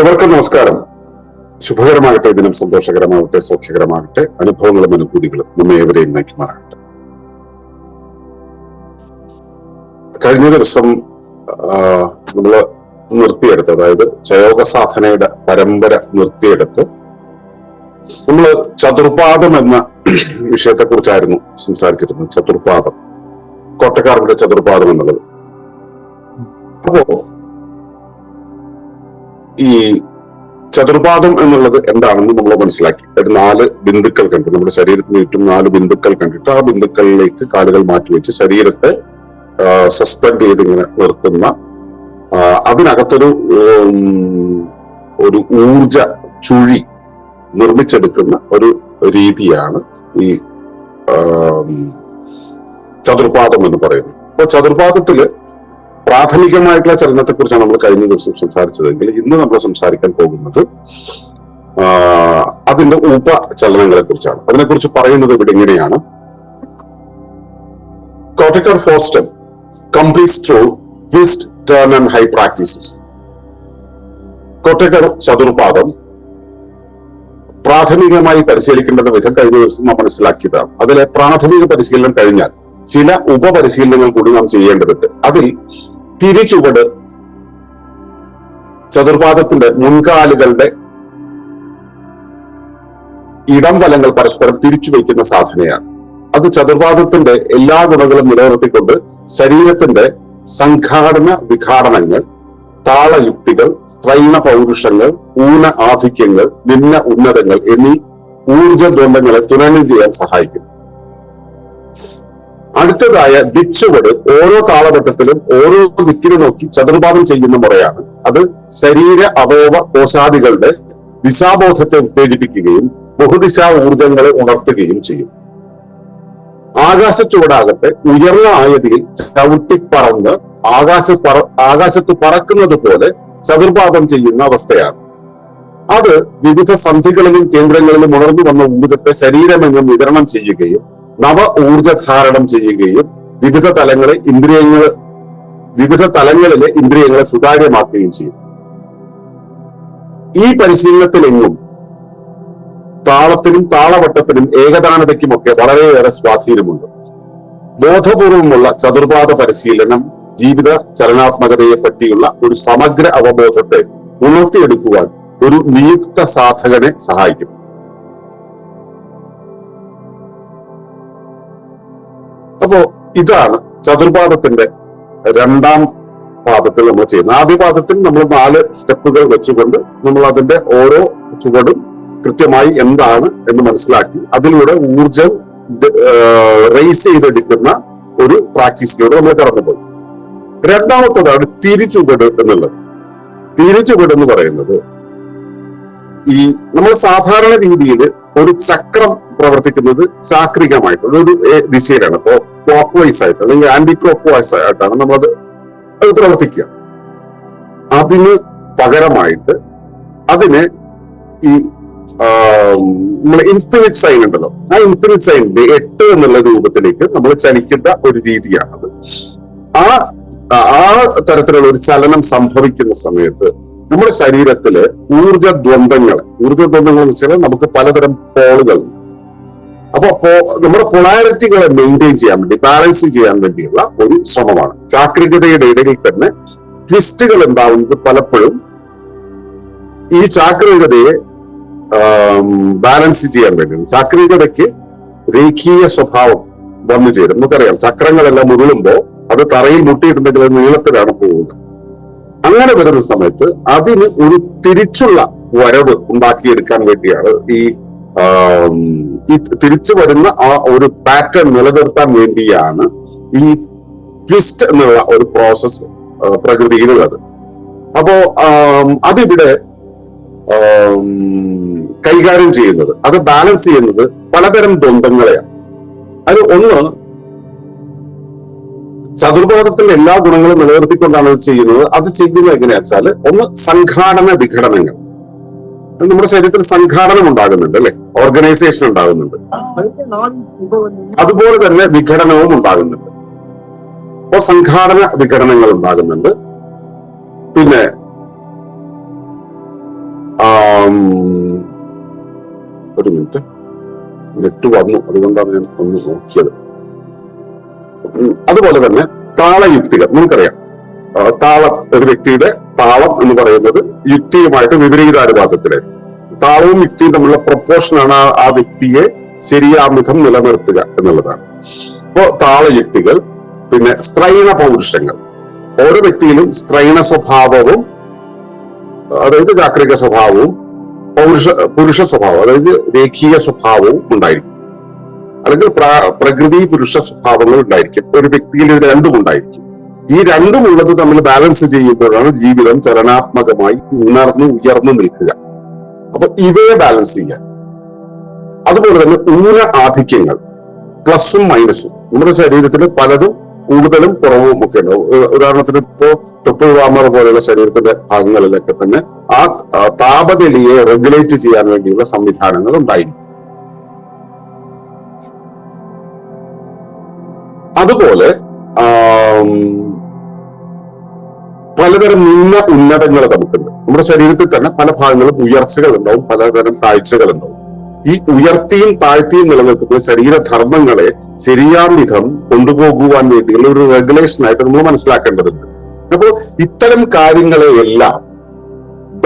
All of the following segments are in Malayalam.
ഏവർക്കും നമസ്കാരം. ശുഭകരമാകട്ടെ ദിനം സന്തോഷകരമാകട്ടെ സൗഖ്യകരമാകട്ടെ അനുഭവങ്ങളും അനുഭൂതികളും നമ്മെ ഏവരെയും നയിക്കുമാറാകട്ടെ. കഴിഞ്ഞ ദിവസം നമ്മൾ നിർത്തിയെടുത്ത് അതായത് ചയോഗ സാധനയുടെ പരമ്പര നിർത്തിയെടുത്ത് നമ്മൾ ചതുർപാദം എന്ന വിഷയത്തെ കുറിച്ചായിരുന്നു സംസാരിച്ചിരുന്നത് ചതുർപാദം. കോട്ടക്കാരുടെ ചതുർപാദം എന്നുള്ളത്. അപ്പോ ഈ ചതുർപാദം എന്നുള്ളത് എന്താണെന്ന് നമ്മൾ മനസ്സിലാക്കി. ഒരു നാല് ബിന്ദുക്കൾ കണ്ടു നമ്മുടെ ശരീരത്തിന് ചുറ്റും നാല് ബിന്ദുക്കൾ കണ്ടിട്ട് ആ ബിന്ദുക്കളിലേക്ക് കാലുകൾ മാറ്റിവെച്ച് ശരീരത്തെ സസ്പെൻഡ് ചെയ്ത് ഇങ്ങനെ നിർത്തുന്ന അതിനകത്തൊരു ഒരു ഊർജ ചുഴി നിർമ്മിച്ചെടുക്കുന്ന ഒരു രീതിയാണ് ഈ ചതുർപാദം എന്ന് പറയുന്നത്. അപ്പൊ ചതുർപാദത്തിൽ പ്രാഥമികമായിട്ടുള്ള ചലനത്തെ കുറിച്ചാണ് നമ്മൾ കഴിഞ്ഞ ദിവസം സംസാരിച്ചതെങ്കിൽ ഇന്ന് നമ്മൾ സംസാരിക്കാൻ പോകുന്നത് അതിന്റെ ഉപചലനങ്ങളെ കുറിച്ചാണ് അതിനെക്കുറിച്ച് പറയുന്നത് ഇവിടെ ഇങ്ങനെയാണ്. കോട്ടക്കർ ഫോസ്റ്റൻ completes through twist turn and high practices കോട്ടക്കർ ചതുർപാദം പ്രാഥമികമായി പരിശീലിക്കേണ്ടത് വിധം കഴിഞ്ഞ ദിവസം നാം മനസ്സിലാക്കിയതാണ്. അതിലെ പ്രാഥമിക പരിശീലനം കഴിഞ്ഞാൽ ചില ഉപപരിശീലനങ്ങൾ കൂടി നാം ചെയ്യേണ്ടതുണ്ട്. അതിൽ തിരിച്ചുവട്. ചതുർപാദത്തിന്റെ മുൻകാലുകളുടെ ഇടം വലങ്ങൾ പരസ്പരം തിരിച്ചു വയ്ക്കുന്ന സാധനയാണ്. അത് ചതുർപാദത്തിന്റെ എല്ലാ ഗുണങ്ങളും നിലനിർത്തിക്കൊണ്ട് ശരീരത്തിന്റെ സംഘാടന വിഘാടനങ്ങൾ താളയുക്തികൾ സ്ത്രൈണ പൗരുഷങ്ങൾ ഊന ആധിക്യങ്ങൾ നിന്ന ഉന്നതങ്ങൾ എന്നീ ഊർജദ്വന്ദ്ങ്ങളെ തുലനം ചെയ്യാൻ സഹായിക്കും. അടുത്തതായ ദിച്ചുവട് ഓരോ താളവട്ടത്തിലും ഓരോ ദിക്കിനെ നോക്കി ചതുർപാദം ചെയ്യുന്ന മുറയാണ്. അത് ശരീര അവയവ കോശാദികളുടെ ദിശാബോധത്തെ ഉത്തേജിപ്പിക്കുകയും ബഹുദിശാ ഊർജങ്ങളെ ഉണർത്തുകയും ചെയ്യും. ആകാശ ചുവടാകട്ടെ ഉയർന്ന ആയതിയിൽ ചവിട്ടിപ്പറന്ന് ആകാശ പറ ആകാശത്ത് പറക്കുന്നത് പോലെ ചതുർപാദം ചെയ്യുന്ന അവസ്ഥയാണ്. അത് വിവിധ സന്ധികളിലും കേന്ദ്രങ്ങളിലും ഉണർന്നു വന്ന ഊർജത്തെ ശരീരമെങ്ങും വിതരണം ചെയ്യുകയും നവ ഊർജധാരണം ചെയ്യുകയും വിവിധ തലങ്ങളെ ഇന്ദ്രിയങ്ങൾ വിവിധ തലങ്ങളിലെ ഇന്ദ്രിയങ്ങളെ സുതാര്യമാക്കുകയും ചെയ്യും. ഈ പരിശീലനത്തിലെങ്ങും താളത്തിനും താളവട്ടത്തിനും ഏകദാനതയ്ക്കുമൊക്കെ വളരെയേറെ സ്വാധീനമുണ്ട്. ബോധപൂർവമുള്ള ചതുർപാദ പരിശീലനം ജീവിത ചലനാത്മകതയെ പറ്റിയുള്ള ഒരു സമഗ്ര അവബോധത്തെ ഉണർത്തിയെടുക്കുവാൻ ഒരു നിയുക്ത സാധകനെ സഹായിക്കും. അപ്പോ ഇതാണ് ചതുർപാദത്തിന്റെ രണ്ടാം പാദത്തിൽ നമ്മൾ ചെയ്യുന്നത്. ആദ്യ പാദത്തിൽ നമ്മൾ നാല് സ്റ്റെപ്പുകൾ വെച്ചുകൊണ്ട് നമ്മൾ അതിന്റെ ഓരോ ചുവടും കൃത്യമായി എന്താണ് എന്ന് മനസ്സിലാക്കി അതിലൂടെ ഊർജം റേസ് ചെയ്തെടുക്കുന്ന ഒരു പ്രാക്ടീസിലൂടെ നമ്മൾ കടന്നുപോയി. രണ്ടാമത്തതാണ് തിരിച്ചുവിട് എന്നുള്ളത്. തിരിച്ചുവിട് എന്ന് പറയുന്നത് ഈ നമ്മൾ സാധാരണ രീതിയിൽ ഒരു ചക്രം പ്രവർത്തിക്കുന്നത് ചാക്രികമായിട്ട് ഒരു ദിശയിലാണ്. അപ്പോ ക്ലോക്ക് വൈസ് ആയിട്ട് അല്ലെങ്കിൽ ആന്റി ക്ലോക്ക് വൈസ് ആയിട്ടാണ് നമ്മളത് അത് പ്രവർത്തിക്കുക. അതിന് പകരമായിട്ട് അതിന് ഈ നമ്മൾ ഇൻഫിനിറ്റ് സൈൻ ഉണ്ടല്ലോ. ആ ഇൻഫിനിറ്റ് സൈനിന്റെ എട്ട് എന്നുള്ള രൂപത്തിലേക്ക് നമ്മൾ ചലിക്കുന്ന ഒരു രീതിയാണത്. ആ ആ തരത്തിലുള്ള ഒരു ചലനം സംഭവിക്കുന്ന സമയത്ത് നമ്മുടെ ശരീരത്തിൽ ഊർജ ദ്വന്ദ്ങ്ങൾ ഊർജ ദ്വന്ദ്ങ്ങൾ എന്ന് വെച്ചാൽ നമുക്ക് പലതരം പോളുകൾ. അപ്പൊ നമ്മുടെ പൊളാരിറ്റികളെ മെയിന്റെയിൻ ചെയ്യാൻ വേണ്ടി ബാലൻസ് ചെയ്യാൻ വേണ്ടിയുള്ള ഒരു ശ്രമമാണ്. ചാക്രികതയുടെ ഇടയിൽ തന്നെ ട്വിസ്റ്റുകൾ ഉണ്ടാവുന്നത് പലപ്പോഴും ഈ ചാക്രികതയെ ബാലൻസ് ചെയ്യാൻ വേണ്ടിയാണ്. ചാക്രികതയ്ക്ക് രേഖീയ സ്വഭാവം വന്നു ചേരും. നമുക്കറിയാം ചക്രങ്ങളെല്ലാം ഉരുളുമ്പോ അത് തറയിൽ മുട്ടിയിട്ടുണ്ടെങ്കിൽ നീളത്തിലാണ് പോകുന്നത്. അങ്ങനെ വരുന്ന സമയത്ത് അതിന് ഒരു തിരിച്ചുള്ള വരവ് ഉണ്ടാക്കിയെടുക്കാൻ വേണ്ടിയാണ് ഈ ഈ തിരിച്ചു വരുന്ന ആ ഒരു പാറ്റേൺ നിലനിർത്താൻ വേണ്ടിയാണ് ഈ ട്വിസ്റ്റ് എന്നുള്ള ഒരു പ്രോസസ് പ്രകൃതിയിലുള്ളത്. അപ്പോ അതിവിടെ കൈകാര്യം ചെയ്യുന്നത് അത് ബാലൻസ് ചെയ്യുന്നത് പലതരം ദ്വന്ദ്ങ്ങളെയാണ് അത് ഒന്ന് ചതുർബോധത്തിന്റെ എല്ലാ ഗുണങ്ങളും നിലനിർത്തിക്കൊണ്ടാണ് അത് ചെയ്യുന്നത്. അത് ചെയ്യുന്നത് എങ്ങനെയാ വെച്ചാൽ ഒന്ന് സംഘാടന വിഘടനങ്ങൾ. നമ്മുടെ ശരീരത്തിൽ സംഘാടനം ഉണ്ടാകുന്നുണ്ട് അല്ലെ? ഓർഗനൈസേഷൻ ഉണ്ടാകുന്നുണ്ട്. അതുപോലെ തന്നെ വിഘടനവും ഉണ്ടാകുന്നുണ്ട്. അപ്പോ സംഘാടന വിഘടനങ്ങൾ ഉണ്ടാകുന്നുണ്ട്. പിന്നെ ഒരു മിനിറ്റ്. നെറ്റ് വന്നു. അതുകൊണ്ടാണ് ഞാൻ ഒന്ന് നോക്കിയത്. അതുപോലെ തന്നെ താളയുക്തികൾ നമുക്കറിയാം. താളം ഒരു വ്യക്തിയുടെ താളം എന്ന് പറയുന്നത് യുക്തിയുമായിട്ട് വിപരീതാനുപാതത്തിലെ. താളവും യുക്തിയും തമ്മിലുള്ള പ്രൊപ്പോർഷനാണ് ആ- വ്യക്തിയെ ശരിയാമിധം നിലനിർത്തുക എന്നുള്ളതാണ്. അപ്പോ താളയുക്തികൾ പിന്നെ സ്ത്രൈണ പൗരുഷങ്ങൾ. ഓരോ വ്യക്തിയിലും സ്ത്രൈണ സ്വഭാവവും അതായത് ചാക്രിക സ്വഭാവവും പൗരുഷ പുരുഷ സ്വഭാവം അതായത് രേഖീയ സ്വഭാവവും ഉണ്ടായിരിക്കും. അല്ലെങ്കിൽ പ്രകൃതി പുരുഷ സ്വഭാവങ്ങൾ ഉണ്ടായിരിക്കും. ഒരു വ്യക്തിയിൽ ഇത് രണ്ടും ഉണ്ടായിരിക്കും. ഈ രണ്ടും ഉള്ളത് തമ്മിൽ ബാലൻസ് ചെയ്യുമ്പോഴാണ് ജീവിതം ചലനാത്മകമായി ഉണർന്നു ഉയർന്നു നിൽക്കുക. അപ്പൊ ഇവയെ ബാലൻസ് ചെയ്യാൻ. അതുപോലെ തന്നെ ഊന ആധിക്യങ്ങൾ പ്ലസും മൈനസും നമ്മുടെ ശരീരത്തിൽ പലതും കൂടുതലും കുറവും ഒക്കെ ഉണ്ടാവും ഉദാഹരണത്തിന് ഇപ്പോ ട്രിപ്പിൾ വാമർ പോലെയുള്ള ശരീരത്തിന്റെ ഭാഗങ്ങളിലൊക്കെ തന്നെ ആ, താപനിലയെ റെഗുലേറ്റ് ചെയ്യാൻ വേണ്ടിയുള്ള സംവിധാനങ്ങൾ ഉണ്ടായിരിക്കും. അതുപോലെ പലതരം നിന്ന ഉന്നതങ്ങൾ നമുക്കുണ്ട്. നമ്മുടെ ശരീരത്തിൽ തന്നെ പല ഭാഗങ്ങളും ഉയർച്ചകൾ ഉണ്ടാവും പലതരം താഴ്ചകൾ ഉണ്ടാവും ഈ ഉയർത്തിയും താഴ്ത്തിയും നിലനിൽക്കുന്ന ശരീരധർമ്മങ്ങളെ ശരിയാം വിധം കൊണ്ടുപോകുവാൻ വേണ്ടിയുള്ള ഒരു റെഗുലേഷൻ ആയിട്ട് നമ്മൾ മനസ്സിലാക്കേണ്ടതുണ്ട്. അപ്പോൾ ഇത്തരം കാര്യങ്ങളെയെല്ലാം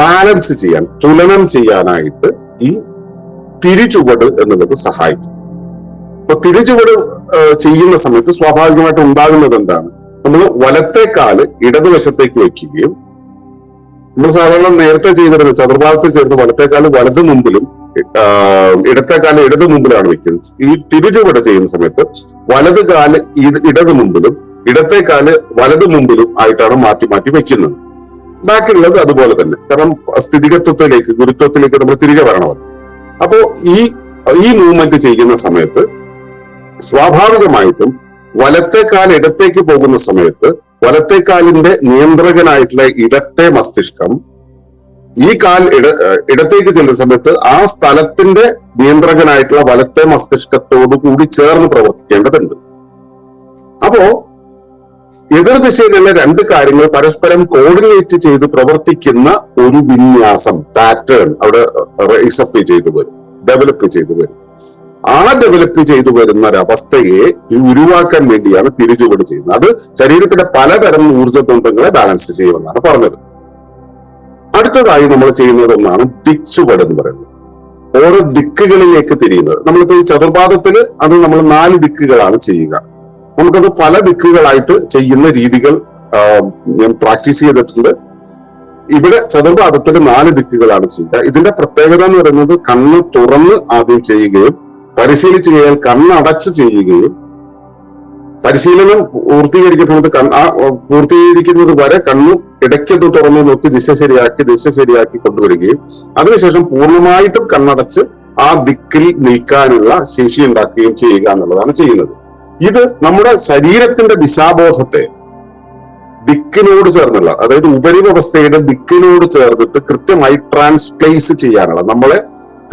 ബാലൻസ് ചെയ്യാൻ തുലനം ചെയ്യാനായിട്ട് ഈ തിരിച്ചുവട് എന്നുള്ളത് സഹായിക്കും. അപ്പൊ തിരിച്ചുവിട് ചെയ്യുന്ന സമയത്ത് സ്വാഭാവികമായിട്ട് ഉണ്ടാകുന്നത് എന്താണ്? നമ്മൾ വലത്തെ കാൽ ഇടതുവശത്തേക്ക് വെക്കുകയും നമ്മൾ സാധാരണ നേരത്തെ ചെയ്തിരുന്ന ചതുർഭാഗത്തിൽ ചേർന്ന് വലത്തെ കാൽ വലത് മുമ്പിലും ഇടത്തെ കാൽ ഇടത് മുമ്പിലാണ് വെക്കുന്നത് ഈ തിരിച്ചുവിട ചെയ്യുന്ന സമയത്ത് വലത് കാൽ ഇടത് മുമ്പിലും ഇടത്തെ കാൽ വലത് മുമ്പിലും ആയിട്ടാണ് മാറ്റി മാറ്റി വെക്കുന്നത് ബാക്കിയുള്ളത് അതുപോലെ തന്നെ. കാരണം സ്ഥിതികത്വത്തിലേക്ക് ഗുരുത്വത്തിലേക്ക് നമ്മൾ തിരികെ വരണമല്ലോ അപ്പോ ഈ ഈ മൂവ്മെന്റ് ചെയ്യുന്ന സമയത്ത് സ്വാഭാവികമായിട്ടും വലത്തെ ഇടത്തേക്ക് പോകുന്ന സമയത്ത് വലത്തെ കാലിന്റെ നിയന്ത്രകനായിട്ടുള്ള ഇടത്തെ മസ്തിഷ്കം ഈ കാൽ ഇട ഇടത്തേക്ക് ചെല്ലുന്ന സമയത്ത് ആ സ്ഥലത്തിന്റെ നിയന്ത്രകനായിട്ടുള്ള വലത്തെ മസ്തിഷ്കത്തോടു കൂടി ചേർന്ന് പ്രവർത്തിക്കേണ്ടതുണ്ട്. അപ്പോ എതിർദിശയിലുള്ള രണ്ട് കാര്യങ്ങൾ പരസ്പരം കോർഡിനേറ്റ് ചെയ്ത് പ്രവർത്തിക്കുന്ന ഒരു വിന്യാസം പാറ്റേൺ അവിടെ റൈസപ്പ് ചെയ്തു വരും ഡെവലപ്പ് ചെയ്തു വരും. ആ ഡെവലപ്പ് ചെയ്തു വരുന്ന ഒരവസ്ഥയെ ഉരുവാക്കാൻ വേണ്ടിയാണ് തിരിച്ചുപടി ചെയ്യുന്നത്. അത് ശരീരത്തിന്റെ പലതരം ഊർജതന്ത്രങ്ങളെ ബാലൻസ് ചെയ്യുമെന്നാണ് പറഞ്ഞത്. അടുത്തതായി നമ്മൾ ചെയ്യുന്നത് ഒന്നാണ് ദിക്സുപട് എന്ന് പറയുന്നത്. ഓരോ ദിക്കുകളിലേക്ക് തിരിയുന്നത്. നമ്മളിപ്പോ ഈ ചതുർപാദത്തിൽ അത് നമ്മൾ നാല് ദിക്കുകളാണ് ചെയ്യുക. നമുക്കത് പല ദിക്കുകളായിട്ട് ചെയ്യുന്ന രീതികൾ ഞാൻ പ്രാക്ടീസ് ചെയ്തിട്ടുണ്ട്. ഇവിടെ ചതുർപാദത്തിൽ നാല് ദിക്കുകളാണ് ചെയ്യുക. ഇതിന്റെ പ്രത്യേകത എന്ന് പറയുന്നത് കണ്ണ് തുറന്ന് ആദ്യം ചെയ്യുകയും പരിശീലിച്ചു കഴിഞ്ഞാൽ കണ്ണടച്ച് ചെയ്യുകയും പരിശീലനം പൂർത്തീകരിക്കുന്ന സമയത്ത് കണ്ണ് ആ പൂർത്തീകരിക്കുന്നത് വരെ കണ്ണു ഇടയ്ക്കിട്ട് തുറന്ന് നോക്കി ദിശ ശരിയാക്കി ദിശ ശരിയാക്കി കൊണ്ടുവരികയും അതിനുശേഷം പൂർണമായിട്ടും കണ്ണടച്ച് ആ ദിക്കിൽ നിൽക്കാനുള്ള ശേഷി ഉണ്ടാക്കുകയും ചെയ്യുക എന്നുള്ളതാണ് ചെയ്യുന്നത്. ഇത് നമ്മുടെ ശരീരത്തിന്റെ ദിശാബോധത്തെ ദിക്കിനോട് ചേർന്നുള്ള അതായത് ഉപരിവ്യവസ്ഥയുടെ ദിക്കിനോട് ചേർന്നിട്ട് കൃത്യമായി ട്രാൻസ്പ്ലേസ് ചെയ്യാനുള്ള നമ്മളെ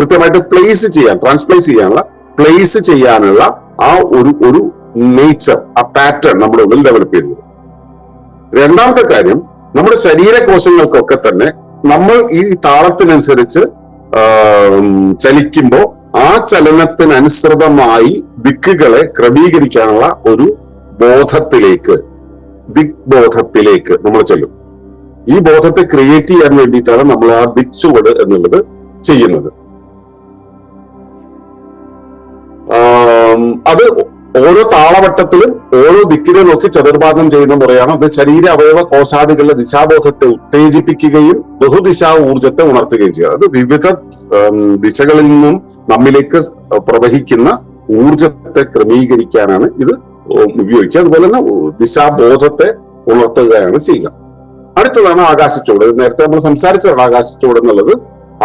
കൃത്യമായിട്ട് പ്ലേസ് ചെയ്യാൻ ട്രാൻസ്പ്ലേസ് ചെയ്യാനുള്ള പ്ലേസ് ചെയ്യാനുള്ള ആ ഒരു ഒരു നേച്ചർ ആ പാറ്റേൺ നമ്മുടെ ഉള്ളിൽ ഡെവലപ്പ് ചെയ്തു. രണ്ടാമത്തെ കാര്യം നമ്മുടെ ശരീരകോശങ്ങൾക്കൊക്കെ തന്നെ നമ്മൾ ഈ താളത്തിനനുസരിച്ച് ചലിക്കുമ്പോൾ ആ ചലനത്തിനനുസൃതമായി ദിക്കുകളെ ക്രമീകരിക്കാനുള്ള ഒരു ബോധത്തിലേക്ക് ദിക് ബോധത്തിലേക്ക് നമ്മൾ ചെല്ലും. ഈ ബോധത്തെ ക്രിയേറ്റ് ചെയ്യാൻ വേണ്ടിയിട്ടാണ് നമ്മൾ ആ ദിക് ചുവട് എന്നുള്ളത് ചെയ്യുന്നത്. അത് ഓരോ താളവട്ടത്തിലും ഓരോ ദിക്കിനെ നോക്കി ചതുർപാദം ചെയ്യുന്ന മുറയാണ്. അത് ശരീര അവയവ കോശാദികളുടെ ദിശാബോധത്തെ ഉത്തേജിപ്പിക്കുകയും ബഹുദിശാ ഊർജത്തെ ഉണർത്തുകയും ചെയ്യുക. അത് വിവിധ ദിശകളിൽ നിന്നും നമ്മിലേക്ക് പ്രവഹിക്കുന്ന ഊർജത്തെ ക്രമീകരിക്കാനാണ് ഇത് ഉപയോഗിക്കുക. അതുപോലെ തന്നെ ദിശാബോധത്തെ ഉണർത്തുകയാണ് ചെയ്യുക. അടുത്തതാണ് ആകാശച്ചൂട്. നേരത്തെ നമ്മൾ സംസാരിച്ചതാണ് ആകാശച്ചൂട് എന്നുള്ളത്.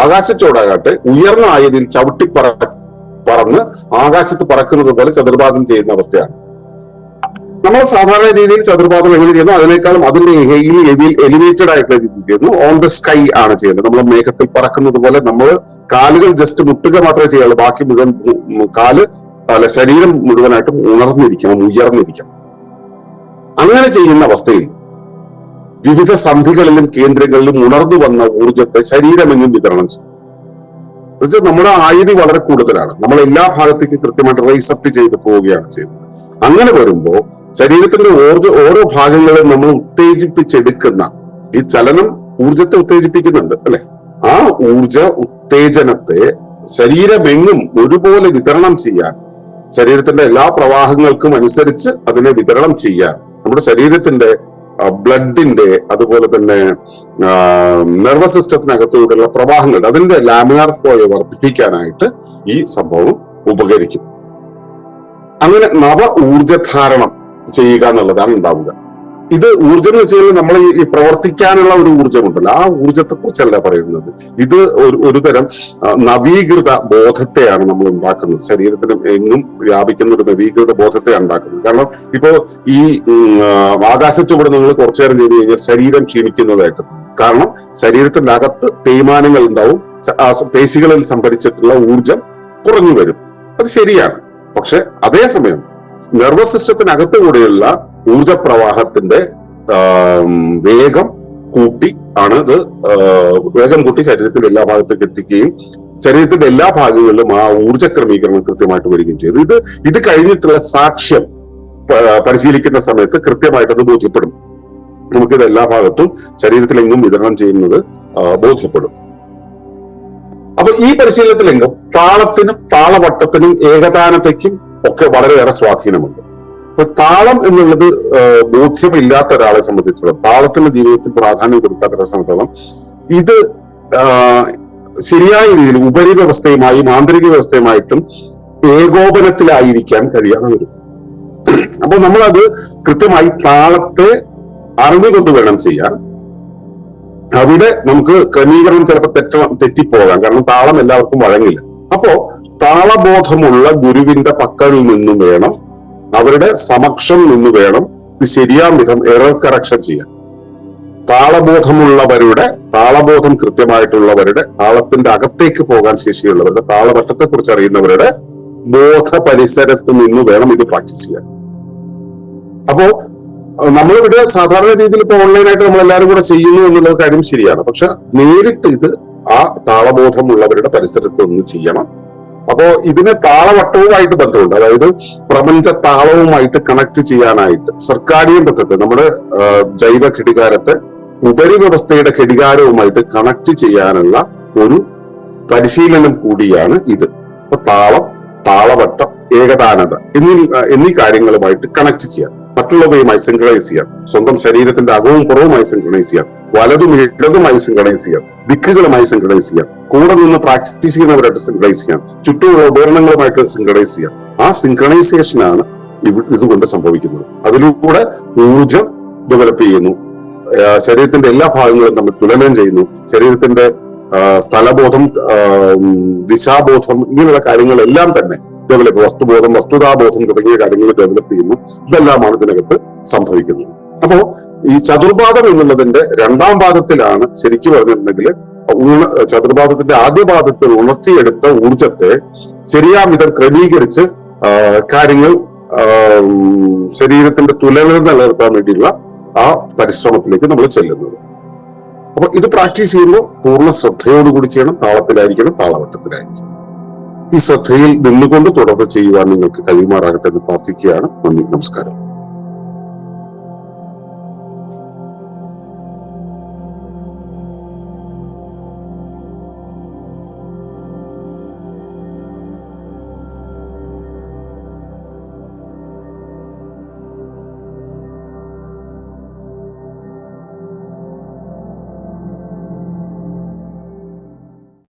ആകാശച്ചൂടാകട്ടെ ഉയർന്ന ആയതിൽ ചവിട്ടി പറ പറന്ന് ആകാശത്ത് പറക്കുന്നത് പോലെ ചതുർപാദം ചെയ്യുന്ന അവസ്ഥയാണ്. നമ്മൾ സാധാരണ രീതിയിൽ ചതുർപാദം എങ്ങനെ ചെയ്യുന്നു? അതിനേക്കാളും അതിന്റെ എലിവേറ്റഡ് ആയിട്ടുള്ള രീതിയിൽ ചെയ്യുന്നു. ഓൺ ദ സ്കൈ ആണ് ചെയ്യുന്നത്. നമ്മൾ മേഘത്തിൽ പറക്കുന്നത് പോലെ നമ്മൾ കാലുകൾ ജസ്റ്റ് മുട്ടുക മാത്രമേ ചെയ്യുള്ളൂ ബാക്കി മുഴുവൻ കാൽ അല്ല ശരീരം മുഴുവനായിട്ടും ഉണർന്നിരിക്കണം ഉയർന്നിരിക്കണം. അങ്ങനെ ചെയ്യുന്ന അവസ്ഥയിൽ വിവിധ സന്ധികളിലും കേന്ദ്രങ്ങളിലും ഉണർന്നു വന്ന ഊർജത്തെ ശരീരമെങ്ങും വിതരണം ചെയ്യും. എന്നുവെച്ചാൽ നമ്മുടെ ആയുധി വളരെ കൂടുതലാണ്. നമ്മൾ എല്ലാ ഭാഗത്തേക്കും കൃത്യമായിട്ട് റൈസപ്പ് ചെയ്ത് പോവുകയാണ് ചെയ്യുന്നത്. അങ്ങനെ വരുമ്പോൾ ശരീരത്തിന്റെ ഓരോ ഓരോ ഭാഗങ്ങളും നമ്മൾ ഉത്തേജിപ്പിച്ചെടുക്കുന്ന ഈ ചലനം ഊർജത്തെ ഉത്തേജിപ്പിക്കുന്നുണ്ട് അല്ലെ? ആ ഊർജ ഉത്തേജനത്തെ ശരീരമെങ്ങും ഒരുപോലെ വിതരണം ചെയ്യാൻ ശരീരത്തിന്റെ എല്ലാ പ്രവാഹങ്ങൾക്കും അനുസരിച്ച് അതിനെ വിതരണം ചെയ്യാൻ നമ്മുടെ ശരീരത്തിന്റെ ബ്ലഡിന്റെ അതുപോലെ തന്നെ നെർവസ് സിസ്റ്റത്തിനകത്തൂടെയുള്ള പ്രവാഹങ്ങൾ അതിന്റെ ലാമിനാർ ഫ്ലോയെ വർദ്ധിപ്പിക്കാനായിട്ട് ഈ സംഭവം ഉപകരിക്കും. അങ്ങനെ നവ ഊർജധാരണം ചെയ്യുക എന്നുള്ളതാണ് ഉണ്ടാവുക. ഇത് ഊർജം എന്ന് വെച്ച് കഴിഞ്ഞാൽ നമ്മൾ ഈ പ്രവർത്തിക്കാനുള്ള ഒരു ഊർജമുണ്ടല്ലോ. ആ ഊർജത്തെ കുറിച്ചല്ല പറയുന്നത്? ഇത് ഒരു ഒരു തരം നവീകൃത ബോധത്തെയാണ് നമ്മൾ ഉണ്ടാക്കുന്നത്. ശരീരത്തിന് എങ്ങും വ്യാപിക്കുന്ന ഒരു നവീകൃത ബോധത്തെയാണ് ഉണ്ടാക്കുന്നത്. കാരണം ഇപ്പോ ഈ ആകാശച്ചുവട് നിങ്ങൾ കുറച്ചു നേരം ചെയ്ത് കഴിഞ്ഞാൽ ശരീരം ക്ഷീണിക്കുന്നതായിട്ട് കാരണം ശരീരത്തിന്റെ അകത്ത് തേയ്മാനങ്ങൾ ഉണ്ടാവും. പേശികളിൽ സംഭരിച്ചിട്ടുള്ള ഊർജം കുറഞ്ഞു വരും. അത് ശരിയാണ്. പക്ഷെ അതേസമയം നെർവസ് സിസ്റ്റത്തിനകത്ത് കൂടെയുള്ള ഊർജ പ്രവാഹത്തിന്റെ വേഗം കൂട്ടി ആണ് ഇത് വേഗം കൂട്ടി ശരീരത്തിന്റെ എല്ലാ ഭാഗത്തേക്ക് എത്തിക്കുകയും ശരീരത്തിന്റെ എല്ലാ ഭാഗങ്ങളിലും ആ ഊർജ ക്രമീകരണം കൃത്യമായിട്ട് വരികയും ചെയ്തു. ഇത് ഇത് കഴിഞ്ഞിട്ടുള്ള സാക്ഷ്യം പരിശീലിക്കുന്ന സമയത്ത് കൃത്യമായിട്ട് അത് ബോധ്യപ്പെടും. നമുക്കിത് എല്ലാ ഭാഗത്തും ശരീരത്തിലെങ്ങും വിതരണം ചെയ്യുന്നത് ബോധ്യപ്പെടും. അപ്പൊ ഈ പരിശീലനത്തിലെങ്കും താളത്തിനും താളവട്ടത്തിനും ഏകദാനത്തേക്കും ഒക്കെ വളരെയേറെ സ്വാധീനമുണ്ട്. അപ്പൊ താളം എന്നുള്ളത് ബോധ്യമില്ലാത്ത ഒരാളെ സംബന്ധിച്ചിടത്തോളം താളത്തിന്റെ ജീവിതത്തിൽ പ്രാധാന്യം കൊടുക്കാത്ത ഒരാളെ സംബന്ധിച്ചിടത്തോളം ഇത് ശരിയായ രീതിയിൽ ഉപരി വ്യവസ്ഥയുമായും ആന്തരിക വ്യവസ്ഥയുമായിട്ടും ഏകോപനത്തിലായിരിക്കാൻ കഴിയാതെ വരും അപ്പൊ നമ്മളത് കൃത്യമായി താളത്തെ അറിഞ്ഞുകൊണ്ട് വേണം ചെയ്യാൻ. അവിടെ നമുക്ക് ക്രമീകരണം ചിലപ്പോൾ തെറ്റ തെറ്റിപ്പോകാം. കാരണം താളം എല്ലാവർക്കും വഴങ്ങില്ല. അപ്പോ താളബോധമുള്ള ഗുരുവിന്റെ പക്കൽ നിന്നും വേണം അവരുടെ സമക്ഷം നിന്ന് വേണം ഇത് ശരിയാം വിധം എറർ കറക്ഷൻ ചെയ്യാൻ. താളബോധമുള്ളവരുടെ താളബോധം കൃത്യമായിട്ടുള്ളവരുടെ താളത്തിന്റെ അകത്തേക്ക് പോകാൻ ശേഷിയുള്ളവരുടെ താളവട്ടത്തെ കുറിച്ച് അറിയുന്നവരുടെ ബോധ പരിസരത്ത് നിന്ന് വേണം ഇത് പ്രാക്ടീസ് ചെയ്യാൻ. അപ്പോ നമ്മളിവിടെ സാധാരണ രീതിയിൽ ഇപ്പൊ ഓൺലൈനായിട്ട് നമ്മൾ എല്ലാവരും കൂടെ ചെയ്യുന്നു എന്നുള്ളത് കാര്യം ശരിയാണ്. പക്ഷെ നേരിട്ട് ഇത് ആ താളബോധമുള്ളവരുടെ പരിസരത്ത് നിന്ന് ചെയ്യണം. അപ്പോ ഇതിന് താളവട്ടവുമായിട്ട് ബന്ധമുണ്ട്. അതായത് പ്രപഞ്ച താളവുമായിട്ട് കണക്ട് ചെയ്യാനായിട്ട് സർക്കാരിയും തത്വത്തെ നമ്മുടെ ജൈവ ഘടികാരത്തെ ഉപരിവ്യവസ്ഥയുടെ ഘടികാരവുമായിട്ട് കണക്ട് ചെയ്യാനുള്ള ഒരു പരിശീലനം കൂടിയാണ് ഇത്. അപ്പൊ താളം താളവട്ടം ഏകദാനത എന്നീ എന്നീ കാര്യങ്ങളുമായിട്ട് കണക്ട് ചെയ്യാം. മറ്റുള്ളവയുമായി സിങ്ക്രണൈസ് ചെയ്യാം. സ്വന്തം ശരീരത്തിന്റെ അകവും പുറവുമായി സിങ്ക്രണൈസ് ചെയ്യാം. വലതും ഇടതുമായി സിങ്ക്രണൈസ് ചെയ്യാം. ദിക്കുകളുമായി സിങ്ക്രണൈസ് ചെയ്യാം. കൂടെ നിന്ന് പ്രാക്ടീസ് ചെയ്യുന്നവരായിട്ട് സിങ്ക്രണൈസ് ചെയ്യാം. ചുറ്റുമുള്ള ഉപകരണങ്ങളുമായിട്ട് സിങ്ക്രണൈസ് ചെയ്യാം. ആ സിംഗ്രണൈസേഷൻ ആണ് ഇതുകൊണ്ട് സംഭവിക്കുന്നത്. അതിലൂടെ ഊർജം ഡെവലപ്പ് ചെയ്യുന്നു. ശരീരത്തിന്റെ എല്ലാ ഭാഗങ്ങളും നമ്മൾ തുലനം ചെയ്യുന്നു. ശരീരത്തിന്റെ സ്ഥലബോധം ദിശാബോധം ഇങ്ങനെയുള്ള കാര്യങ്ങളെല്ലാം തന്നെ ഡെവലപ്പ് വസ്തുബോധം വസ്തുതാബോധം തുടങ്ങിയ കാര്യങ്ങൾ ഡെവലപ്പ് ചെയ്യുന്നു. ഇതെല്ലാമാണ് ഇതിനകത്ത് സംഭവിക്കുന്നത്. അപ്പോ ഈ ചതുർപാദം എന്നുള്ളതിന്റെ രണ്ടാം ഭാഗത്തിലാണ് ശരിക്കും പറഞ്ഞിട്ടുണ്ടെങ്കിൽ ഊണ ചതുർപാദത്തിന്റെ ആദ്യ ഭാഗത്തിൽ ഉണർത്തിയെടുത്ത ഊർജത്തെ ശരിയാം വിധം ക്രമീകരിച്ച് കാര്യങ്ങൾ ശരീരത്തിന്റെ തുലനം നിലനിർത്താൻ വേണ്ടിയുള്ള ആ പരിശ്രമത്തിലേക്ക് നമ്മൾ ചെല്ലുന്നത്. അപ്പൊ ഇത് പ്രാക്ടീസ് ചെയ്യുമ്പോൾ പൂർണ ശ്രദ്ധയോടുകൂടി ചെയ്യണം. താളത്തിലായിരിക്കണം താളവട്ടത്തിലായിരിക്കണം. ഈ ശ്രദ്ധയിൽ നിന്നുകൊണ്ട് തുടർന്ന് ചെയ്യുവാൻ നിങ്ങൾക്ക് കഴിയുമാറാകട്ടെ എന്ന് പ്രാർത്ഥിക്കുകയാണ്. നന്ദി നമസ്കാരം.